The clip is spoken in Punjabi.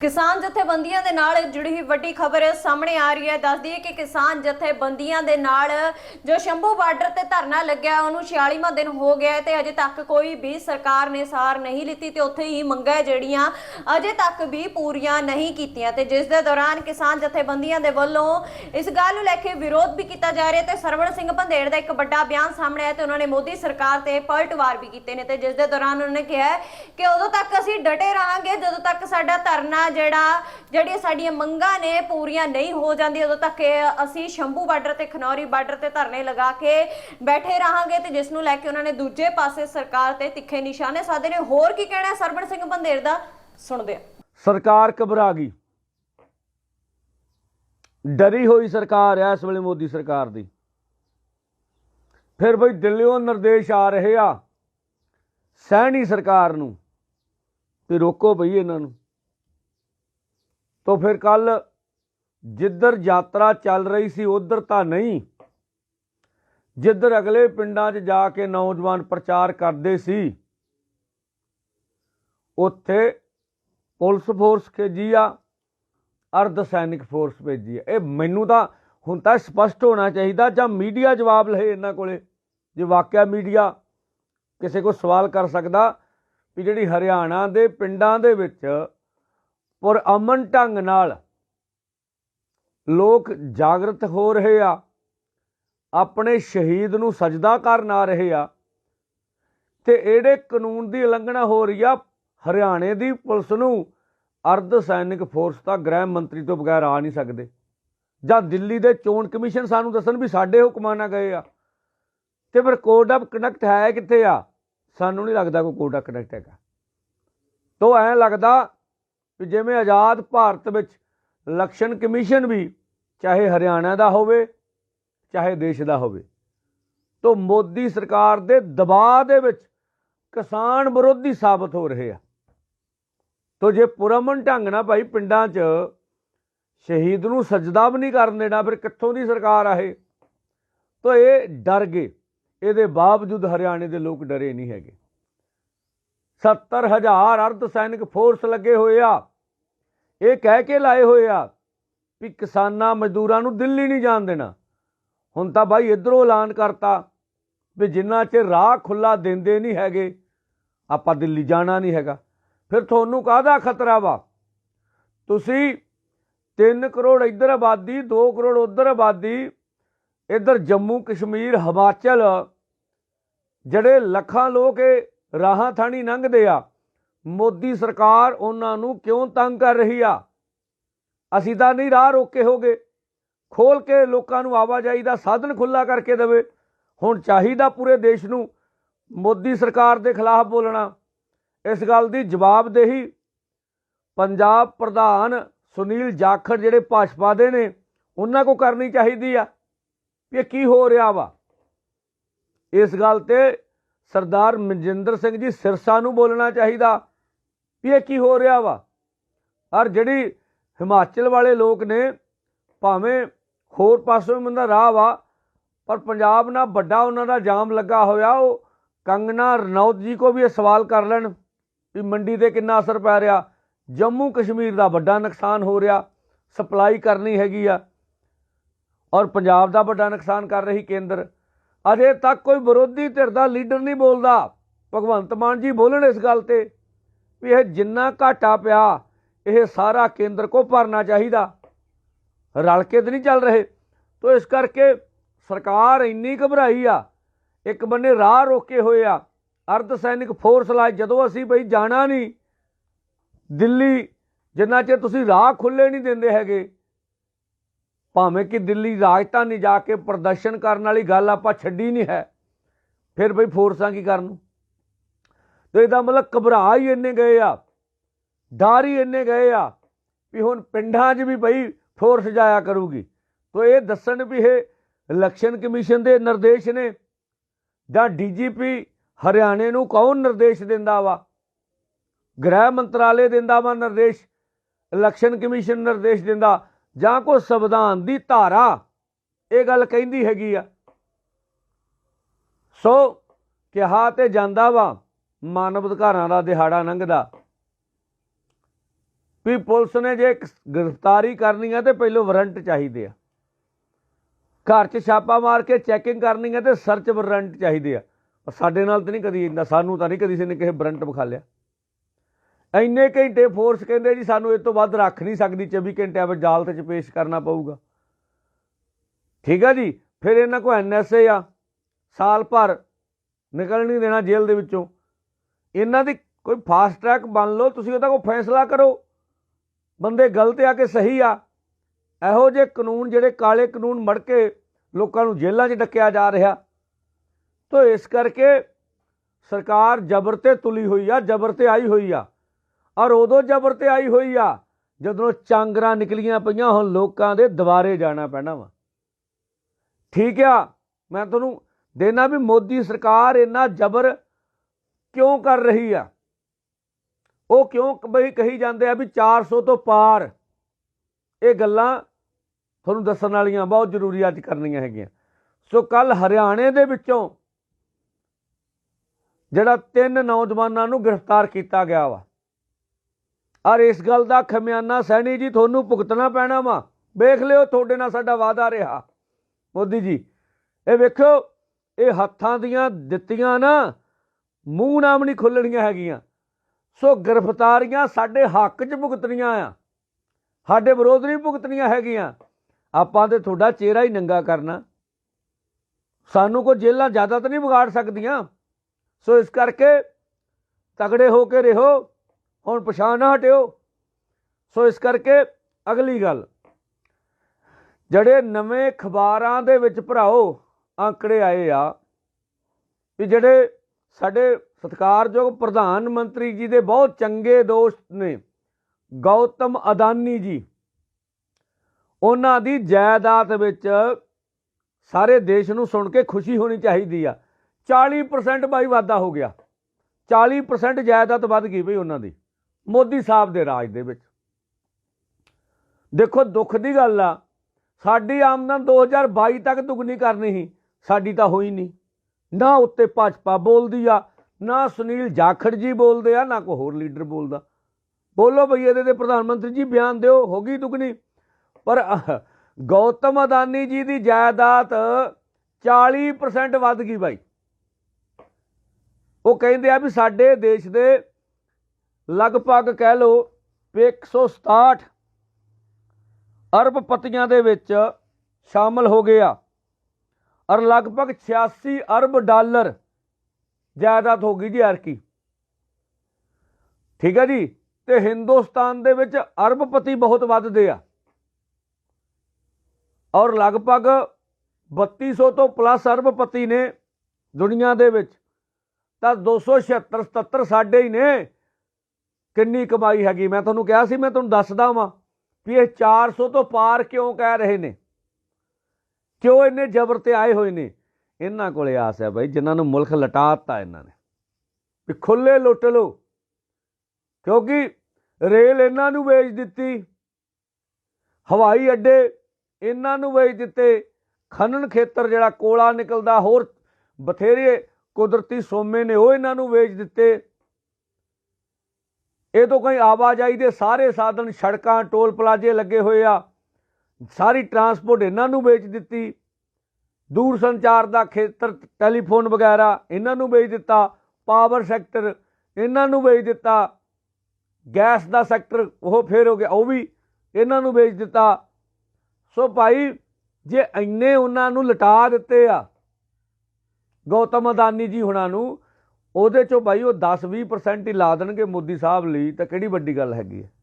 ਕਿਸਾਨ ਜਥੇਬੰਦੀਆਂ ਦੇ ਨਾਲ ਜੁੜੀ ਹੋਈ ਵੱਡੀ ਖਬਰ ਸਾਹਮਣੇ ਆ ਰਹੀ ਹੈ। ਦੱਸਦੀ ਹੈ ਕਿ ਕਿਸਾਨ ਜਥੇਬੰਦੀਆਂ ਦੇ ਨਾਲ ਜੋ ਸ਼ੰਭੂ ਬਾਰਡਰ ਤੇ ਧਰਨਾ ਲੱਗਿਆ, ਉਹਨੂੰ 46ਵਾਂ ਦਿਨ ਹੋ ਗਿਆ ਹੈ ਤੇ ਅਜੇ ਤੱਕ ਕੋਈ ਵੀ ਸਰਕਾਰ ਨੇ ਸਾਰ ਨਹੀਂ ਲਿੱਤੀ ਤੇ ਉੱਥੇ ਹੀ ਮੰਗਾਂ ਜਿਹੜੀਆਂ ਅਜੇ ਤੱਕ ਵੀ ਪੂਰੀਆਂ ਨਹੀਂ ਕੀਤੀਆਂ ਤੇ ਜਿਸ ਦੇ ਦੌਰਾਨ ਕਿਸਾਨ ਜਥੇਬੰਦੀਆਂ ਦੇ ਵੱਲੋਂ ਇਸ ਗੱਲ ਨੂੰ ਲੈ ਕੇ ਵਿਰੋਧ ਵੀ ਕੀਤਾ ਜਾ ਰਿਹਾ ਤੇ ਸਰਵਣ ਸਿੰਘ ਭੰਦੇੜ ਦਾ ਇੱਕ ਵੱਡਾ ਬਿਆਨ ਸਾਹਮਣੇ ਆਇਆ ਤੇ ਉਹਨਾਂ ਨੇ ਮੋਦੀ ਸਰਕਾਰ ਤੇ ਪਲਟਵਾਰ ਵੀ ਕੀਤੇ ਨੇ ਤੇ ਜਿਸ ਦੇ ਦੌਰਾਨ ਉਹਨਾਂ ਨੇ ਕਿਹਾ ਕਿ ਉਦੋਂ ਤੱਕ ਅਸੀਂ ਡਟੇ ਰਹਾਂਗੇ, ਜਦੋਂ ਤੱਕ ਸਾਡਾ ਧਰਨਾ ਜਿਹੜਾ, ਜਿਹੜੀਆਂ ਸਾਡੀਆਂ ਮੰਗਾਂ ਨੇ ਪੂਰੀਆਂ ਨਹੀਂ ਹੋ ਜਾਂਦੀਆਂ, ਉਦੋਂ ਤੱਕ ਅਸੀਂ ਸ਼ੰਭੂ ਬਾਰਡਰ ਤੇ, ਖਨੌਰੀ ਬਾਰਡਰ ਤੇ ਧਰਨੇ ਲਗਾ ਕੇ ਬੈਠੇ ਰਹਾਂਗੇ ਤੇ ਜਿਸ ਨੂੰ ਲੈ ਕੇ ਉਹਨਾਂ ਨੇ ਦੂਜੇ ਪਾਸੇ ਸਰਕਾਰ ਤੇ ਤਿੱਖੇ ਨਿਸ਼ਾਨੇ ਸਾਧੇ ਨੇ। ਹੋਰ ਕੀ ਕਹਿਣਾ ਹੈ ਸਿੰਘ ਬੰਦੇਰ ਦਾ? ਸੁਣਦੇ ਹਾਂ। ਸਰਕਾਰ ਘਬਰਾ ਗਈ। ਡਰੀ ਹੋਈ ਸਰਕਾਰ ਹੈ ਇਸ ਵੇਲੇ ਮੋਦੀ ਸਰਕਾਰ ਦੀ। ਫਿਰ ਬਈ ਦਿੱਲੀੋਂ ਨਿਰਦੇਸ਼ ਆ ਰਹੇ ਆ ਸਹਿਣੀ ਸਰਕਾਰ ਨੂੰ ਤੇ ਰੋਕੋ ਬਈ ਇਹਨਾਂ ਨੂੰ। ਤੋਂ ਫਿਰ ਕੱਲ ਜਿੱਧਰ ਯਾਤਰਾ ਚੱਲ ਰਹੀ ਸੀ, ਉਧਰ ਤਾਂ ਨਹੀਂ। ਜਿੱਧਰ ਅਗਲੇ ਪਿੰਡਾਂ 'ਚ ਜਾ ਕੇ ਨੌਜਵਾਨ ਪ੍ਰਚਾਰ ਕਰਦੇ ਸੀ, ਉੱਥੇ ਪੁਲਿਸ ਫੋਰਸ ਭੇਜੀ ਆ, ਅਰਧ ਸੈਨਿਕ ਫੋਰਸ ਭੇਜੀ ਆ। ਇਹ ਮੈਨੂੰ ਤਾਂ ਹੁਣ ਤਾਂ ਸਪਸ਼ਟ ਹੋਣਾ ਚਾਹੀਦਾ ਜਾਂ ਮੀਡੀਆ ਜਵਾਬ ਲਏ ਇਹਨਾਂ ਕੋਲੇ, ਜੇ ਵਾਕਿਆ ਮੀਡੀਆ ਕਿਸੇ ਕੋ ਸਵਾਲ ਕਰ ਸਕਦਾ ਵੀ ਜਿਹੜੀ ਹਰਿਆਣਾ ਦੇ ਪਿੰਡਾਂ ਦੇ ਵਿੱਚ ਪੁਰ ਅਮਨ ਢੰਗ ਨਾਲ ਲੋਕ ਜਾਗਰਤ ਹੋ ਰਹੇ ਆ, ਆਪਣੇ ਸ਼ਹੀਦ ਨੂੰ ਸਜਦਾ ਕਰਨ ਆ ਰਹੇ ਆ, ਤੇ ਇਹੜੇ ਕਾਨੂੰਨ ਦੀ ਉਲੰਘਣਾ ਹੋ ਰਹੀ ਆ, ਹਰਿਆਣੇ ਦੀ ਪੁਲਿਸ ਨੂੰ ਅਰਧ ਸੈਨਿਕ ਫੋਰਸ ਤਾਂ ਗ੍ਰਹਿ ਮੰਤਰੀ ਤੋਂ ਬਗੈਰ ਆ ਨਹੀਂ ਸਕਦੇ। ਜਾਂ ਦਿੱਲੀ ਦੇ ਚੋਣ ਕਮਿਸ਼ਨ ਸਾਨੂੰ ਦੱਸਣ ਵੀ ਸਾਡੇ ਹੁਕਮਾਂ ਨਾਲ ਗਏ ਆ। ਤੇ ਫਿਰ ਕੋਡ ਆਫ ਕੰਡਕਟ ਹੈ ਕਿੱਥੇ ਆ? ਸਾਨੂੰ ਨਹੀਂ ਲੱਗਦਾ ਕੋਈ ਕੋਡ ਆਫ ਕੰਡਕਟ ਹੈਗਾ। ਤੋਂ ਐਂ ਲੱਗਦਾ ਵੀ ਜਿਵੇਂ ਆਜ਼ਾਦ ਭਾਰਤ ਵਿੱਚ ਇਲੈਕਸ਼ਨ ਕਮਿਸ਼ਨ ਵੀ ਚਾਹੇ ਹਰਿਆਣਾ ਦਾ ਹੋਵੇ, ਚਾਹੇ ਦੇਸ਼ ਦਾ ਹੋਵੇ, ਤੋਂ ਮੋਦੀ ਸਰਕਾਰ ਦੇ ਦਬਾਅ ਦੇ ਵਿੱਚ ਕਿਸਾਨ ਵਿਰੋਧੀ ਸਾਬਤ ਹੋ ਰਹੇ ਆ। ਤੋ ਜੇ ਪੁਰਮਨ ਢੰਗ ਨਾਲ ਭਾਈ ਪਿੰਡਾਂ 'ਚ ਸ਼ਹੀਦ ਨੂੰ ਸਜਦਾ ਵੀ ਨਹੀਂ ਕਰਨ ਦੇਣਾ, ਫਿਰ ਕਿੱਥੋਂ ਦੀ ਸਰਕਾਰ ਆ ਇਹ? ਤੋ ਇਹ ਡਰ ਗਏ। ਇਹਦੇ ਬਾਵਜੂਦ ਹਰਿਆਣੇ ਦੇ ਲੋਕ ਡਰੇ ਨਹੀਂ ਹੈਗੇ। 70000 ਅਰਧ ਸੈਨਿਕ ਫੋਰਸ ਲੱਗੇ ਹੋਏ ਆ। ਇਹ ਕਹਿ ਕੇ ਲਾਏ ਹੋਏ ਆ ਵੀ ਕਿਸਾਨਾਂ ਮਜ਼ਦੂਰਾਂ ਨੂੰ ਦਿੱਲੀ ਨਹੀਂ ਜਾਣ ਦੇਣਾ। ਹੁਣ ਤਾਂ ਬਾਈ ਇਧਰੋਂ ਐਲਾਨ ਕਰਤਾ ਵੀ ਜਿੰਨਾ ਚਿਰ ਰਾਹ ਖੁੱਲਾ ਦਿੰਦੇ ਨਹੀਂ ਹੈਗੇ, ਆਪਾਂ ਦਿੱਲੀ ਜਾਣਾ ਨਹੀਂ ਹੈਗਾ। ਫਿਰ ਤੁਹਾਨੂੰ ਕਾਹਦਾ ਖਤਰਾ ਵਾ? ਤੁਸੀਂ 3 ਕਰੋੜ ਇੱਧਰ ਆਬਾਦੀ 2 ਕਰੋੜ ਉੱਧਰ ਆਬਾਦੀ, ਇੱਧਰ ਜੰਮੂ ਕਸ਼ਮੀਰ, ਹਿਮਾਚਲ, ਜਿਹੜੇ ਲੱਖਾਂ ਲੋਕ ਇਹ ਰਾਹਾਂ ਥਾਣੀ ਲੰਘਦੇ ਆ ਮੋਦੀ ਸਰਕਾਰ ਉਹਨਾਂ ਨੂੰ ਕਿਉਂ ਤੰਗ ਕਰ ਰਹੀ ਆ? ਅਸੀਂ ਤਾਂ ਨਹੀਂ ਰਾਹ ਰੋਕੇ ਹੋਗੇ। ਖੋਲ ਕੇ ਲੋਕਾਂ ਨੂੰ ਆਵਾਜਾਈ ਦਾ ਸਾਧਨ ਖੁੱਲਾ ਕਰਕੇ ਦੇਵੇ। ਹੁਣ ਚਾਹੀਦਾ ਪੂਰੇ ਦੇਸ਼ ਨੂੰ ਮੋਦੀ ਸਰਕਾਰ ਦੇ ਖਿਲਾਫ ਬੋਲਣਾ। ਇਸ ਗੱਲ ਦੀ ਜਵਾਬਦੇਹੀ ਪੰਜਾਬ ਪ੍ਰਧਾਨ ਸੁਨੀਲ ਜਾਖੜ ਜਿਹੜੇ ਭਾਜਪਾ ਦੇ ਨੇ, ਉਹਨਾਂ ਕੋ ਕਰਨੀ ਚਾਹੀਦੀ ਆ ਵੀ ਇਹ ਕੀ ਹੋ ਰਿਹਾ ਵਾ। ਇਸ ਗੱਲ ਤੇ ਸਰਦਾਰ ਮਨਜਿੰਦਰ ਸਿੰਘ ਜੀ ਸਿਰਸਾ ਨੂੰ ਬੋਲਣਾ ਚਾਹੀਦਾ। ਵੀ ਇਹ ਕੀ ਹੋ ਰਿਹਾ ਵਾ? ਔਰ ਜਿਹੜੀ ਹਿਮਾਚਲ ਵਾਲੇ ਲੋਕ ਨੇ, ਭਾਵੇਂ ਹੋਰ ਪਾਸੋਂ ਬੰਦਾ ਰਾਹ ਵਾ, ਪਰ ਪੰਜਾਬ ਨਾਲ ਵੱਡਾ ਉਹਨਾਂ ਦਾ ਜਾਮ ਲੱਗਾ ਹੋਇਆ, ਉਹ ਕੰਗਨਾ ਰਣੌਤ ਜੀ ਕੋ ਵੀ ਇਹ ਸਵਾਲ ਕਰ ਲੈਣ ਵੀ ਮੰਡੀ ਤੇ ਕਿੰਨਾ ਅਸਰ ਪੈ ਰਿਹਾ। ਜੰਮੂ ਕਸ਼ਮੀਰ ਦਾ ਵੱਡਾ ਨੁਕਸਾਨ ਹੋ ਰਿਹਾ, ਸਪਲਾਈ ਕਰਨੀ ਹੈਗੀ ਆ, ਔਰ ਪੰਜਾਬ ਦਾ ਵੱਡਾ ਨੁਕਸਾਨ ਕਰ ਰਹੀ ਕੇਂਦਰ। ਅਜੇ ਤੱਕ ਕੋਈ ਵਿਰੋਧੀ ਧਿਰ ਦਾ ਲੀਡਰ ਨਹੀਂ ਬੋਲਦਾ। ਭਗਵੰਤ ਮਾਨ ਜੀ ਬੋਲਣ ਇਸ ਗੱਲ ਤੇ। ਵੀ ਇਹ ਜਿੰਨਾ ਘਾਟਾ ਪਿਆ, ਇਹ ਸਾਰਾ ਕੇਂਦਰ ਕੋ ਭਰਨਾ ਚਾਹੀਦਾ। ਰਲ ਕੇ ਤੇ ਨਹੀਂ ਚੱਲ ਰਹੇ। ਤੋ ਇਸ ਕਰਕੇ ਸਰਕਾਰ ਇੰਨੀ ਘਬਰਾਈ ਆ, ਇੱਕ ਬੰਨੇ ਰਾਹ ਰੋਕੇ ਹੋਏ ਆ। ਅਰਧ ਸੈਨਿਕ ਫੋਰਸ ਲਾਏ, ਜਦੋਂ ਅਸੀਂ ਬਈ ਜਾਣਾ ਨਹੀਂ, ਦਿੱਲੀ, ਜਿੰਨਾ ਚਿਰ ਤੁਸੀਂ ਰਾਹ ਖੁੱਲੇ ਨਹੀਂ ਦਿੰਦੇ ਹੈਗੇ, ਭਾਵੇਂ ਕਿ ਦਿੱਲੀ ਰਾਜਧਾਨੀ ਜਾ ਕੇ ਪ੍ਰਦਰਸ਼ਨ ਕਰਨ ਵਾਲੀ ਗੱਲ ਆਪਾਂ ਛੱਡੀ ਨਹੀਂ ਹੈ, ਫਿਰ ਬਈ ਫੋਰਸਾਂ ਕੀ ਕਰਨ ਨੂੰ? ਤੇ ਇਹਦਾ ਮਤਲਬ ਘਬਰਾ ਹੀ ਇੰਨੇ ਗਏ ਆ, ਡਰ ਹੀ ਇੰਨੇ ਗਏ ਆ ਵੀ ਹੁਣ ਪਿੰਡਾਂ 'ਚ ਵੀ ਬਈ ਫੋਰਸ ਜਾਇਆ ਕਰੂਗੀ। ਤੋ ਇਹ ਦੱਸਣ ਵੀ ਇਹ ਇਲੈਕਸ਼ਨ ਕਮਿਸ਼ਨ ਦੇ ਨਿਰਦੇਸ਼ ਨੇ, ਜਾਂ ਡੀਜੀਪੀ ਹਰਿਆਣੇ ਨੂੰ ਕੌਣ ਨਿਰਦੇਸ਼ ਦਿੰਦਾ ਵਾ? ਗ੍ਰਹਿ ਮੰਤਰਾਲੇ ਦਿੰਦਾ ਵਾ ਨਿਰਦੇਸ਼ ਇਲੈਕਸ਼ਨ ਕਮਿਸ਼ਨ ਨਿਰਦੇਸ਼ ਦਿੰਦਾ, ਜਾਂ ਕੋਈ ਸੰਵਿਧਾਨ ਦੀ ਧਾਰਾ? ਇਹ ਗੱਲ ਕਹਿੰਦੀ ਹੈਗੀ ਆ। ਸੋ ਕਿਹਾ ਤੇ ਜਾਂਦਾ ਵਾ ਮਾਨਵ ਅਧਿਕਾਰਾਂ ਦਾ ਦਿਹਾੜਾ ਲੰਘਦਾ। ਵੀ ਪੁਲਿਸ ਨੇ ਜੇ ਗ੍ਰਿਫਤਾਰੀ ਕਰਨੀ ਹੈ ਤੇ ਪਹਿਲੋਂ ਵਾਰੰਟ ਚਾਹੀਦੇ ਆ। ਘਰ 'ਚ ਛਾਪਾ ਮਾਰ ਕੇ ਚੈਕਿੰਗ ਕਰਨੀ ਹੈ ਤੇ ਸਰਚ ਵਾਰੰਟ ਚਾਹੀਦੇ ਆ। ਪਰ ਸਾਡੇ ਨਾਲ ਤਾਂ ਨਹੀਂ ਕਦੀ ਇੰਨਾ, ਸਾਨੂੰ ਤਾਂ ਨਹੀਂ ਕਦੀ ਕਿਸੇ ਨੇ ਕਿਸੇ ਵਾਰੰਟ ਵਿਖਾ ਲਿਆ। ਇੰਨੇ ਘੰਟੇ ਫੋਰਸ ਕਹਿੰਦੇ ਜੀ ਸਾਨੂੰ ਇਸ ਤੋਂ ਵੱਧ ਰੱਖ ਨਹੀਂ ਸਕਦੀ 24 ਘੰਟਿਆਂ ਵਿੱਚ ਅਦਾਲਤ 'ਚ ਪੇਸ਼ ਕਰਨਾ ਪਊਗਾ। ਠੀਕ ਆ ਜੀ? ਫਿਰ ਇਹਨਾਂ ਕੋ ਐਨਐਸਏ ਆ। ਸਾਲ ਭਰ ਨਿਕਲ ਨਹੀਂ ਦੇਣਾ ਜੇਲ੍ਹ ਦੇ ਵਿੱਚੋਂ। ਇਹਨਾਂ ਦੀ ਕੋਈ ਫਾਸਟ ਟਰੈਕ ਬਣ ਲਓ, ਤੁਸੀਂ ਉਹਦਾ ਕੋਈ ਫੈਸਲਾ ਕਰੋ। ਬੰਦੇ ਗਲਤ ਆ ਕਿ ਸਹੀ ਆ? ਇਹੋ ਜਿਹੇ ਕਾਨੂੰਨ ਜਿਹੜੇ ਕਾਲੇ ਕਾਨੂੰਨ ਮੜ ਕੇ ਲੋਕਾਂ ਨੂੰ ਜੇਲ੍ਹਾਂ 'ਚ ਡੱਕਿਆ ਜਾ ਰਿਹਾ। ਤੋ ਇਸ ਕਰਕੇ ਸਰਕਾਰ ਜ਼ਬਰ ਤੇ ਤੁਲੀ ਹੋਈ ਆ, ਜ਼ਬਰ ਤੇ ਆਈ ਹੋਈ ਆ। ਔਰ ਉਦੋਂ ਜ਼ਬਰ ਤੇ ਆਈ ਹੋਈ ਆ, ਜਦੋਂ ਚਾਂਗਰਾਂ ਨਿਕਲੀਆਂ ਪਈਆਂ ਹੁਣ, ਲੋਕਾਂ ਦੇ ਦੁਆਰੇ ਜਾਣਾ ਪੈਣਾ ਵਾ। ਠੀਕ ਆ? ਮੈਂ ਤੁਹਾਨੂੰ ਦੇਣਾ ਵੀ ਮੋਦੀ ਸਰਕਾਰ ਇੰਨਾ ਜ਼ਬਰ ਕਿਉਂ ਕਰ ਰਹੀ ਆ? ਉਹ ਕਿਉਂ ਬਈ ਕਹੀ ਜਾਂਦੇ ਆ ਵੀ 400 ਤੋਂ ਪਾਰ। ਇਹ ਗੱਲਾਂ ਤੁਹਾਨੂੰ ਦੱਸਣ ਵਾਲੀਆਂ ਬਹੁਤ ਜ਼ਰੂਰੀ ਅੱਜ ਕਰਨੀਆਂ ਹੈਗੀਆਂ। ਸੋ ਕੱਲ ਹਰਿਆਣੇ ਦੇ ਵਿੱਚੋਂ ਜਿਹੜਾ ਤਿੰਨ ਨੌਜਵਾਨਾਂ ਨੂੰ ਗ੍ਰਿਫਤਾਰ ਕੀਤਾ ਗਿਆ ਵਾ। ਔਰ ਇਸ ਗੱਲ ਦਾ ਖਮਿਆਨਾ ਸੈਣੀ ਜੀ, ਤੁਹਾਨੂੰ ਭੁਗਤਣਾ ਪੈਣਾ ਵਾ। ਵੇਖ ਲਿਓ, ਤੁਹਾਡੇ ਨਾਲ ਸਾਡਾ ਵਾਅਦਾ ਰਿਹਾ। ਮੋਦੀ ਜੀ, ਇਹ ਵੇਖੋ ਇਹ ਹੱਥਾਂ ਦੀਆਂ ਦਿੱਤੀਆਂ ਨਾ ਮੂੰਹ ਨਾਮ ਨਹੀਂ ਖੁੱਲਣੀਆਂ ਹੈਗੀਆਂ। ਸੋ ਗ੍ਰਿਫਤਾਰੀਆਂ ਸਾਡੇ ਹੱਕ 'ਚ ਭੁਗਤਣੀਆਂ ਆ। ਸਾਡੇ ਵਿਰੋਧ ਨਹੀਂ ਭੁਗਤਣੀਆਂ ਹੈਗੀਆਂ। ਆਪਾਂ ਤੇ ਤੁਹਾਡਾ ਚਿਹਰਾ ਹੀ ਨੰਗਾ ਕਰਨਾ। ਸਾਨੂੰ ਕੋਈ ਜੇਲਾਂ ਜ਼ਿਆਦਾ ਤਾਂ ਨਹੀਂ ਵਿਗਾੜ ਸਕਦੀਆਂ। ਸੋ ਇਸ ਕਰਕੇ ਤਗੜੇ ਹੋ ਕੇ ਰਹੋ, ਹੁਣ ਪਛਾਣ ਨਾ ਹਟਿਓ। ਸੋ ਇਸ ਕਰਕੇ ਅਗਲੀ ਗੱਲ, ਜਿਹੜੇ ਨਵੇਂ ਅਖਬਾਰਾਂ ਦੇ ਵਿੱਚ ਭਰਾਓ ਅੰਕੜੇ ਆਏ ਆ, ਵੀ ਜਿਹੜੇ ਸਾਡੇ ਸਤਿਕਾਰਯੋਗ ਪ੍ਰਧਾਨ ਮੰਤਰੀ ਜੀ ਦੇ ਬਹੁਤ ਚੰਗੇ ਦੋਸਤ ਨੇ, ਗੌਤਮ ਅਦਾਨੀ ਜੀ। ਉਹਨਾਂ ਦੀ ਜਾਇਦਾਦ ਵਿੱਚ ਸਾਰੇ ਦੇਸ਼ ਨੂੰ ਸੁਣ ਕੇ ਖੁਸ਼ੀ ਹੋਣੀ ਚਾਹੀਦੀ ਆ। 40% ਬਾਈ ਵਾਧਾ ਹੋ ਗਿਆ। 40% ਜਾਇਦਾਦ ਵੱਧ ਗਈ ਬਈ ਉਹਨਾਂ ਦੀ, ਮੋਦੀ ਸਾਹਿਬ ਦੇ ਰਾਜ ਦੇ ਵਿੱਚ। ਦੇਖੋ, ਦੁੱਖ ਦੀ ਗੱਲ ਆ, ਸਾਡੀ ਆਮਦਨ 2022 ਤੱਕ ਦੁੱਗਣੀ ਕਰਨੀ ਸੀ, ਸਾਡੀ ਤਾਂ ਹੋਈ ਨਹੀਂ। ਨਾ ਉੱਤੇ ਭਾਜਪਾ ਬੋਲਦੀ ਆ, ਨਾ ਸੁਨੀਲ ਜਾਖੜ ਜੀ ਬੋਲਦੇ ਆ, ਨਾ ਕੋਈ ਹੋਰ ਲੀਡਰ ਬੋਲਦਾ। ਬੋਲੋ ਬਈ, ਇਹਦੇ ਤੇ ਪ੍ਰਧਾਨ ਮੰਤਰੀ ਜੀ ਬਿਆਨ ਦਿਓ, ਹੋ ਗਈ ਦੁੱਗਣੀ। ਪਰ ਗੌਤਮ ਅਦਾਨੀ ਜੀ ਦੀ ਜਾਇਦਾਦ 40% ਵੱਧ ਗਈ ਬਾਈ। ਉਹ ਕਹਿੰਦੇ ਆ ਵੀ ਸਾਡੇ ਦੇਸ਼ ਦੇ ਲਗਭਗ ਕਹਿ ਲਓ ਵੀ 167 ਅਰਬਪਤੀਆਂ ਦੇ ਵਿੱਚ ਸ਼ਾਮਲ ਹੋ ਗਏ ਆ। ਔਰ ਲਗਭਗ 86 ਅਰਬ ਡਾਲਰ ਜਾਇਦਾਦ ਹੋ ਗਈ ਜੀ ਅਰਕੀ ਠੀਕ ਹੈ ਜੀ? ਤੇ ਹਿੰਦੁਸਤਾਨ ਦੇ ਵਿੱਚ ਅਰਬਪਤੀ ਬਹੁਤ ਵੱਧਦੇ ਆ। ਔਰ ਲਗਭਗ 3200 ਤੋਂ ਪਲੱਸ ਅਰਬਪਤੀ ਨੇ ਦੁਨੀਆ ਦੇ ਵਿੱਚ। ਤਾਂ 276 77 ਸਾਡੇ ਹੀ ਨੇ। ਕਿੰਨੀ ਕਮਾਈ ਹੈਗੀ? ਮੈਂ ਤੁਹਾਨੂੰ ਕਿਹਾ ਸੀ, ਮੈਂ ਤੁਹਾਨੂੰ ਦੱਸਦਾ ਵਾਂ ਵੀ ਇਹ 400 ਤੋਂ ਪਾਰ ਕਿਉਂ ਕਹਿ ਰਹੇ ਨੇ? ਕਿਉਂ ਇੰਨੇ ਜ਼ਬਰ ਤੇ ਆਏ ਹੋਏ ਨੇ? ਇਹਨਾਂ ਕੋਲੇ ਆਸ ਹੈ ਬਾਈ, ਜਿਨ੍ਹਾਂ ਨੂੰ ਮੁਲਕ ਲਟਾਤਾ ਇਹਨਾਂ ਨੇ। ਵੀ ਖੁੱਲੇ ਲੁੱਟ ਲਓ। ਕਿਉਂਕਿ ਰੇਲ ਇਹਨਾਂ ਨੂੰ ਵੇਚ ਦਿੱਤੀ। ਹਵਾਈ ਅੱਡੇ ਇਹਨਾਂ ਨੂੰ ਵੇਚ ਦਿੱਤੇ। ਖਨਨ ਖੇਤਰ ਜਿਹੜਾ ਕੋਲਾ ਨਿਕਲਦਾ, ਹੋਰ ਬਥੇਰੇ ਕੁਦਰਤੀ ਸੋਮੇ ਨੇ ਉਹ ਇਹਨਾਂ ਨੂੰ ਵੇਚ ਦਿੱਤੇ। ਇਹ ਤੋਂ ਕਈ ਆਵਾਜਾਈ ਦੇ ਸਾਰੇ ਸਾਧਨ, ਸੜਕਾਂ, ਟੋਲ ਪਲਾਜ਼ੇ ਲੱਗੇ ਹੋਏ ਆ। ਸਾਰੀ ਟਰਾਂਸਪੋਰਟ ਇਹਨਾਂ ਨੂੰ ਵੇਚ ਦਿੱਤੀ। ਦੂਰ ਸੰਚਾਰ ਦਾ ਖੇਤਰ, ਟੈਲੀਫੋਨ ਵਗੈਰਾ ਇਹਨਾਂ ਨੂੰ ਵੇਚ ਦਿੱਤਾ। ਪਾਵਰ ਸੈਕਟਰ ਇਹਨਾਂ ਨੂੰ ਵੇਚ ਦਿੱਤਾ। ਗੈਸ ਦਾ ਸੈਕਟਰ ਉਹ ਫੇਰ ਹੋ ਗਿਆ, ਉਹ ਵੀ ਇਹਨਾਂ ਨੂੰ ਵੇਚ ਦਿੱਤਾ। ਸੋ ਭਾਈ, ਜੇ ਇੰਨੇ ਉਹਨਾਂ ਨੂੰ ਲਟਾ ਦਿੱਤੇ ਆ, ਗੌਤਮ ਅਦਾਨੀ ਜੀ ਹੁਣਾਂ ਨੂੰ, ਉਹਦੇ ਚੋਂ ਭਾਈ ਉਹ 10-20% ਹੀ ਲਾ ਦੇਣਗੇ ਮੋਦੀ ਸਾਹਿਬ ਲਈ, ਤਾਂ ਕਿਹੜੀ ਵੱਡੀ ਗੱਲ ਹੈਗੀ ਹੈ?